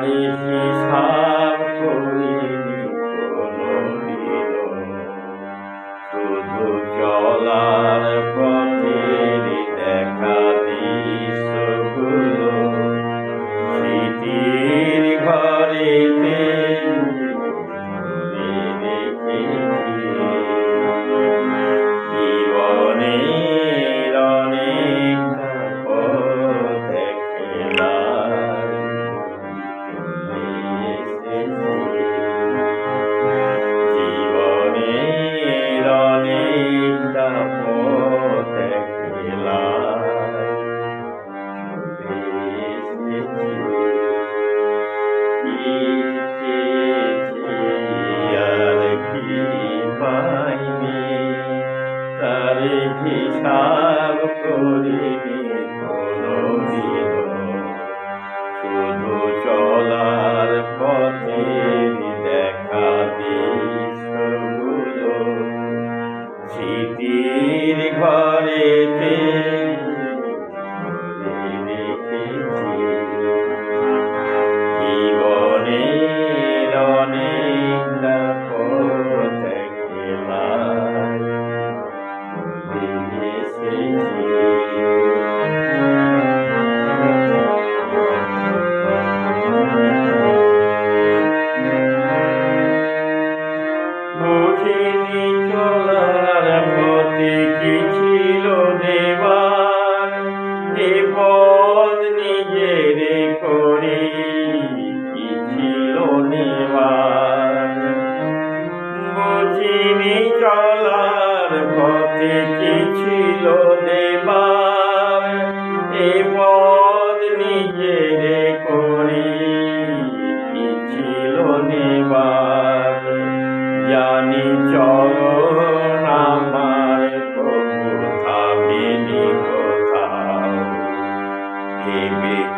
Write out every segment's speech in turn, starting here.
আমি হিসাব করিনি শুধু চলার পথের দেখা দৃশ্যগুলো স্মৃতির ঘরেতে রেখে তারে হিসাব করিনি কোনদিন শুধু চলার পথে Amen.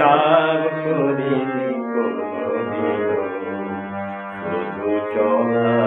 হিসাব করিনি কোনদিন শুধু চলা